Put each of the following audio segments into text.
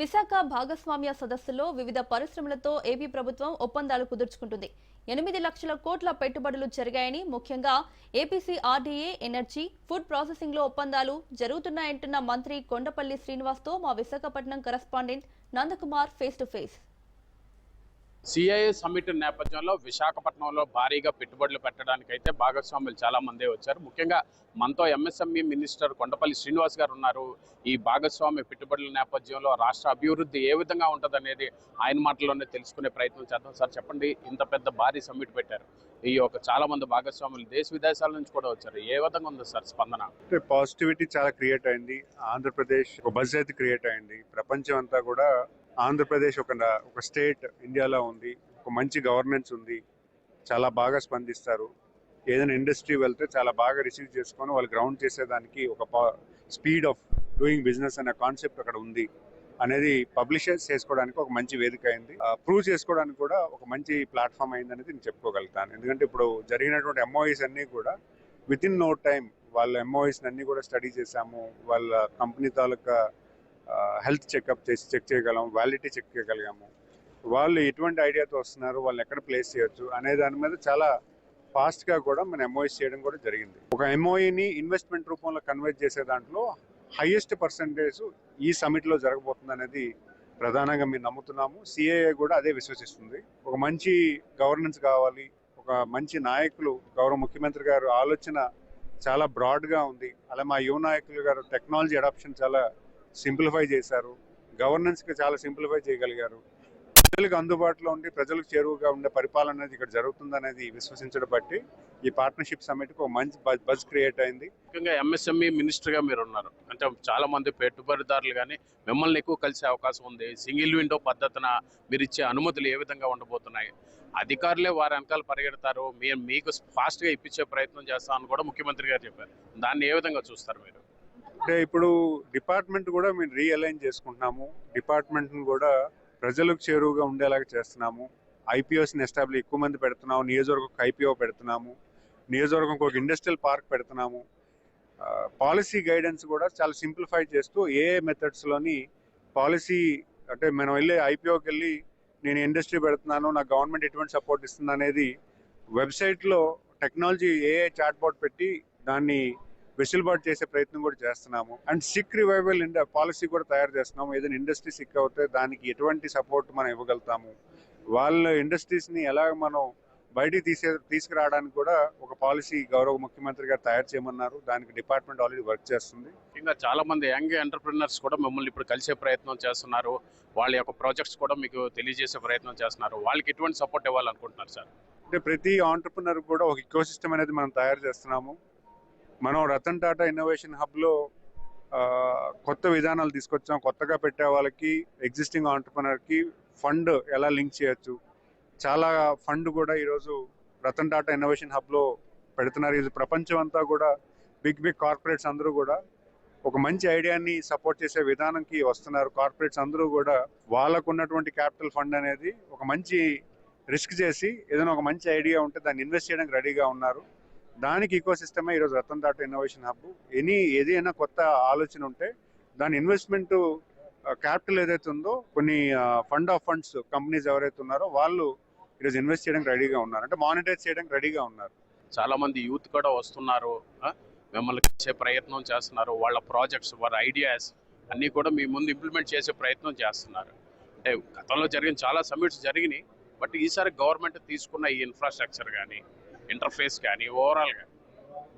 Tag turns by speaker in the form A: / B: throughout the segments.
A: విశాఖ భాగస్వామ్య సదస్సులో వివిధ పరిశ్రమలతో ఏపీ ప్రభుత్వం ఒప్పందాలు కుదుర్చుకుంటుంది. ఎనిమిది లక్షల కోట్ల పెట్టుబడులు జరిగాయని ముఖ్యంగా ఏపీసీ ఆర్డీఏ ఎనర్జీ ఫుడ్ ప్రాసెసింగ్లో ఒప్పందాలు జరుగుతున్నాయంటున్న మంత్రి కొండపల్లి శ్రీనివాస్తో మా Visakhapatnam correspondent Nandakumar face to face.
B: C I A summit నేపథ్యంలో విశాఖపట్నంలో భారీగా పెట్టుబడులు పెట్టడానికైతే భాగస్వాములు చాలా మందే వచ్చారు. ముఖ్యంగా మనతో ఎంఎస్ఎంఈ మినిస్టర్ కొండపల్లి శ్రీనివాస్ గారు ఉన్నారు. ఈ భాగస్వామ్య పెట్టుబడుల నేపథ్యంలో రాష్ట్ర అభివృద్ధి ఏ విధంగా ఉంటుందనేది ఆయన మాటల్లోనే తెలుసుకునే ప్రయత్నం చేద్దాం. సార్ చెప్పండి. ఇంత పెద్ద భారీ సమ్మిట్ పెట్టారు. ఈ యొక్క చాలా మంది భాగస్వాములు దేశ విదేశాల నుంచి కూడా వచ్చారు. ఏ విధంగా ఉంది సార్ స్పందన?
C: అంటే పాజిటివిటీ చాలా క్రియేట్ అయింది. ఆంధ్రప్రదేశ్ ఒక బజ్ అయితే క్రియేట్ అయింది. ప్రపంచం అంతా కూడా ఆంధ్రప్రదేశ్ ఒక ఒక స్టేట్ ఇండియాలో ఉంది ఒక మంచి గవర్నెన్స్ ఉంది చాలా బాగా స్పందిస్తారు. ఏదైనా ఇండస్ట్రీ వెళ్తే చాలా బాగా రిసీవ్ చేసుకొని వాళ్ళు గ్రౌండ్ చేసేదానికి ఒక స్పీడ్ ఆఫ్ డూయింగ్ బిజినెస్ అనే కాన్సెప్ట్ అక్కడ ఉంది అనేది పబ్లిషర్స్ చేసుకోవడానికి ఒక మంచి వేదిక అయింది. ప్రూవ్ చేసుకోవడానికి కూడా ఒక మంచి ప్లాట్ఫామ్ అయింది అనేది నేను చెప్పుకోగలుగుతాను. ఎందుకంటే ఇప్పుడు జరిగినటువంటి ఎంఓఈస్ అన్నీ కూడా విత్ ఇన్ నో టైం వాళ్ళ ఎంఓఈస్ అన్నీ కూడా స్టడీ చేశాము. వాళ్ళ కంపెనీ తాలూకా హెల్త్ చెకప్ చేసి చెక్ చేయగలం వ్యాలిటీ చెక్ చేయగలిగాము. వాళ్ళు ఎటువంటి ఐడియాతో వస్తున్నారు వాళ్ళని ఎక్కడ ప్లేస్ చేయొచ్చు అనే దాని మీద చాలా ఫాస్ట్గా కూడా మనం ఎంఓఈ చేయడం కూడా జరిగింది. ఒక ఎంఓఈని ఇన్వెస్ట్మెంట్ రూపంలో కన్వర్ట్ చేసే దాంట్లో హైయెస్ట్ పర్సంటేజ్ ఈ సమిట్లో జరగబోతుంది అనేది ప్రధానంగా మేము నమ్ముతున్నాము. సిఏఏ కూడా అదే విశ్వసిస్తుంది. ఒక మంచి గవర్నెన్స్ కావాలి ఒక మంచి నాయకులు గౌరవ ముఖ్యమంత్రి గారు ఆలోచన చాలా బ్రాడ్గా ఉంది. అలా మా యువ నాయకులు గారు టెక్నాలజీ అడాప్షన్ చాలా సింప్లిఫై చేశారు. గవర్నెన్స్కి చాలా సింప్లిఫై చేయగలిగారు. ప్రజలకు అందుబాటులో ఉండి ప్రజలకు చేరువుగా ఉండే పరిపాలన అనేది ఇక్కడ జరుగుతుందనేది విశ్వసించడం బట్టి ఈ పార్ట్నర్షిప్ సమ్మిట్ ఒక మంచి బజ్ క్రియేట్ అయింది.
B: ముఖ్యంగా ఎంఎస్ఎంఈ మినిస్టర్గా మీరు ఉన్నారు. అంటే చాలా మంది పెట్టుబడిదారులు కానీ మిమ్మల్ని ఎక్కువ కలిసే అవకాశం ఉంది. సింగిల్ విండో పద్ధతిన మీరు ఇచ్చే అనుమతులు ఏ విధంగా ఉండబోతున్నాయి? అధికారులే వారి వెనకాల పరిగెడతారు. మేము మీకు ఫాస్ట్గా ఇప్పించే ప్రయత్నం చేస్తామని కూడా ముఖ్యమంత్రి గారు చెప్పారు. దాన్ని ఏ విధంగా చూస్తారు మీరు?
C: అంటే ఇప్పుడు డిపార్ట్మెంట్ కూడా మేము రీఅలైన్ చేసుకుంటున్నాము. డిపార్ట్మెంట్ని కూడా ప్రజలకు చేరువుగా ఉండేలాగా చేస్తున్నాము. ఐపీఓస్ని ఎస్టాబ్లిష్ ఎక్కువ మంది పెడుతున్నాము. నియోజకవర్గం ఐపీఓ పెడుతున్నాము. నియోజకవర్గం ఒక ఇండస్ట్రియల్ పార్క్ పెడుతున్నాము. పాలసీ గైడెన్స్ కూడా చాలా సింప్లిఫై చేస్తూ ఏ మెథడ్స్లోని పాలసీ అంటే మనం వెళ్ళి ఐపీఓకి వెళ్ళి నేను ఇండస్ట్రీ పెడుతున్నాను నా గవర్నమెంట్ ఎటువంటి సపోర్ట్ ఇస్తుంది అనేది వెబ్సైట్లో టెక్నాలజీ ఏ చాట్ పెట్టి దాన్ని వెసులుబాటు చేసే ప్రయత్నం కూడా చేస్తున్నాము. And sick revival India policy కూడా తయారు చేస్తున్నాము. ఏదైనా ఇండస్ట్రీ సిక్ అవుతే దానికి ఎటువంటి సపోర్ట్ మనం ఇవ్వగలుగుతాము. వాళ్ళ ఇండస్ట్రీస్ని ఎలా మనం బయటికి తీసే తీసుకురావడానికి కూడా ఒక పాలసీ గౌరవ ముఖ్యమంత్రి గారు తయారు చేయమన్నారు. దానికి డిపార్ట్మెంట్ ఆల్రెడీ వర్క్ చేస్తుంది.
B: ఇంకా చాలా మంది యంగ్ ఎంటర్ప్రినర్స్ కూడా మిమ్మల్ని ఇప్పుడు కలిసే ప్రయత్నం చేస్తున్నారు. వాళ్ళ యొక్క ప్రాజెక్ట్స్ కూడా మీకు తెలియజేసే ప్రయత్నం చేస్తున్నారు. వాళ్ళకి ఎటువంటి సపోర్ట్ ఇవ్వాలనుకుంటున్నారు సార్?
C: అంటే ప్రతి ఆంటర్ప్రినర్ కూడా ఒక ఇకో సిస్టమ్ అనేది మనం తయారు చేస్తున్నాము. మనం రతన్ టాటా ఇన్నోవేషన్ హబ్లో కొత్త విధానాలు తీసుకొచ్చాం. కొత్తగా పెట్టే వాళ్ళకి ఎగ్జిస్టింగ్ ఆంటర్ప్రినర్కి ఫండ్ ఎలా లింక్ చేయొచ్చు? చాలా ఫండ్ కూడా ఈరోజు రతన్ టాటా ఇన్నోవేషన్ హబ్లో పెడుతున్నారు. ఇది ప్రపంచం అంతా కూడా బిగ్ బిగ్ కార్పొరేట్స్ అందరూ కూడా ఒక మంచి ఐడియాని సపోర్ట్ చేసే విధానంకి వస్తున్నారు. కార్పొరేట్స్ అందరూ కూడా వాళ్ళకు ఉన్నటువంటి క్యాపిటల్ ఫండ్ అనేది ఒక మంచి రిస్క్ చేసి ఏదైనా ఒక మంచి ఐడియా ఉంటే దాన్ని ఇన్వెస్ట్ చేయడానికి రెడీగా ఉన్నారు. దానికి ఈకో సిస్టమే ఈరోజు Ratan Tata innovation hub any ఏదైనా కొత్త ఆలోచన ఉంటే దాని ఇన్వెస్ట్మెంట్ క్యాపిటల్ ఏదైతే ఉందో కొన్ని ఫండ్ ఆఫ్ ఫండ్స్ కంపెనీస్ ఎవరైతే ఉన్నారో వాళ్ళు ఈరోజు ఇన్వెస్ట్ చేయడానికి రెడీగా ఉన్నారు. అంటే మానిటైజ్ చేయడానికి రెడీగా ఉన్నారు.
B: చాలా మంది యూత్ కూడా వస్తున్నారు మిమ్మల్ని కలిసే ప్రయత్నం చేస్తున్నారు వాళ్ళ ప్రాజెక్ట్స్ వాళ్ళ ఐడియాస్ అన్నీ కూడా మీ ముందు ఇంప్లిమెంట్ చేసే ప్రయత్నం చేస్తున్నారు. అంటే గతంలో జరిగిన చాలా సమ్మిట్స్ జరిగినాయి బట్ ఈసారి గవర్నమెంట్ తీసుకున్న ఈ ఇన్ఫ్రాస్ట్రక్చర్ కానీ ఇంటర్ఫేస్ కానీ ఓవరాల్గా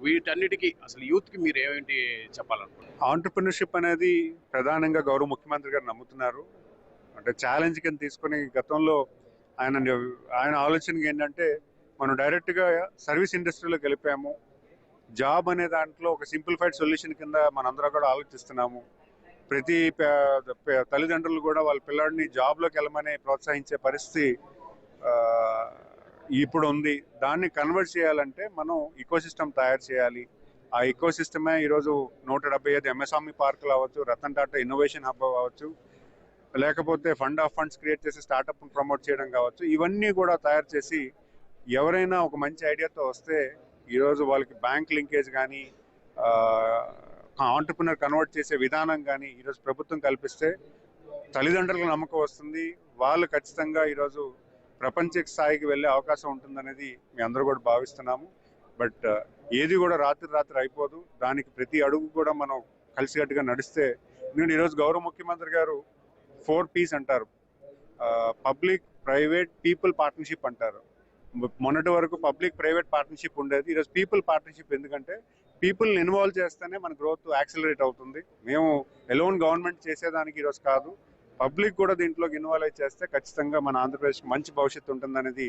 B: వీటన్నిటికీ అసలు యూత్కి మీరు ఏమేంటి చెప్పాలనుకుంటున్నారు?
C: ఆంటర్ప్రినర్షిప్ అనేది ప్రధానంగా గౌరవ ముఖ్యమంత్రి గారు నమ్ముతున్నారు. అంటే ఛాలెంజ్ కింద తీసుకుని గతంలో ఆయన ఆయన ఆలోచనకి ఏంటంటే మనం డైరెక్ట్గా సర్వీస్ ఇండస్ట్రీలో గెలిపాము. జాబ్ అనే దాంట్లో ఒక సింప్లిఫైడ్ సొల్యూషన్ కింద మనందరం కూడా ఆలోచిస్తున్నాము. ప్రతి పే- తల్లిదండ్రులు కూడా వాళ్ళ పిల్లాడిని జాబ్లోకి వెళ్ళమని ప్రోత్సహించే పరిస్థితి ఇప్పుడు ఉంది దాన్ని కన్వర్ట్ చేయాలంటే మనం ఇకోసిస్టమ్ తయారు చేయాలి. ఆ ఇకో సిస్టమే ఈరోజు నూట డెబ్బై ఐదు ఎంఎస్ఆమి పార్కులు అవ్వచ్చు రతన్ టాటా ఇన్నోవేషన్ హబ్ అవ్వచ్చు లేకపోతే ఫండ్ ఆఫ్ ఫండ్స్ క్రియేట్ చేసి స్టార్టప్ ప్రమోట్ చేయడం కావచ్చు ఇవన్నీ కూడా తయారు చేసి ఎవరైనా ఒక మంచి ఐడియాతో వస్తే ఈరోజు వాళ్ళకి బ్యాంక్ లింకేజ్ కానీ ఆంటర్ప్రినర్ కన్వర్ట్ చేసే విధానం కానీ ఈరోజు ప్రభుత్వం కల్పిస్తే తల్లిదండ్రులకు నమ్మకం వస్తుంది. వాళ్ళు ఖచ్చితంగా ఈరోజు ప్రపంచ స్థాయికి వెళ్ళే అవకాశం ఉంటుందనేది మీ అందరూ కూడా భావిస్తున్నాము. బట్ ఏది కూడా రాత్రి రాత్రి అయిపోదు. దానికి ప్రతి అడుగు కూడా మనం కలిసికట్టుగా నడిస్తే నేను ఈరోజు గౌరవ ముఖ్యమంత్రి గారు ఫోర్ పీస్ అంటారు. పబ్లిక్ ప్రైవేట్ పీపుల్ పార్ట్నర్షిప్ అంటారు. మొన్నటి వరకు పబ్లిక్ ప్రైవేట్ పార్ట్నర్షిప్ ఉండేది. ఈరోజు పీపుల్ పార్ట్నర్షిప్ ఎందుకంటే పీపుల్ని ఇన్వాల్వ్ చేస్తేనే మన గ్రోత్ యాక్సిలరేట్ అవుతుంది. మేము ఎలోన్ గవర్నమెంట్ చేసేదానికి ఈరోజు కాదు. పబ్లిక్ కూడా దీంట్లోకి ఇన్వాల్వ్ అయి చేస్తే ఖచ్చితంగా మన ఆంధ్రప్రదేశ్కి మంచి భవిష్యత్తు ఉంటుందనేది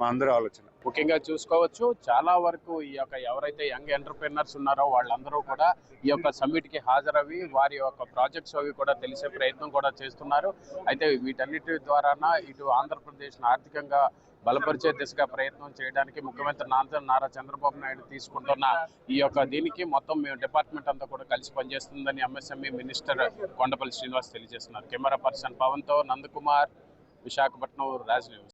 C: మా అందరి ఆలోచన.
B: ముఖ్యంగా చూసుకోవచ్చు చాలా వరకు ఈ యొక్క ఎవరైతే యంగ్ ఎంటర్ప్రినర్స్ ఉన్నారో వాళ్ళందరూ కూడా ఈ యొక్క సమ్మిట్కి హాజరవి వారి యొక్క ప్రాజెక్ట్స్ అవి కూడా తెలిసే ప్రయత్నం కూడా చేస్తున్నారు. అయితే వీటన్నిటి ద్వారా ఇటు ఆంధ్రప్రదేశ్ ఆర్థికంగా బలపరిచే దిశగా ప్రయత్నం చేయడానికి ముఖ్యమంత్రి నారా నారా చంద్రబాబు నాయుడు తీసుకుంటున్న ఈ యొక్క దీనికి మొత్తం మేము డిపార్ట్మెంట్ అంతా కూడా కలిసి పనిచేస్తుందని ఎంఎస్ఎంఈ మినిస్టర్ కొండపల్లి శ్రీనివాస్ తెలియజేస్తున్నారు. కెమెరా పర్సన్ పవన్తో నందకుమార్ విశాఖపట్నం రాజ్ న్యూస్.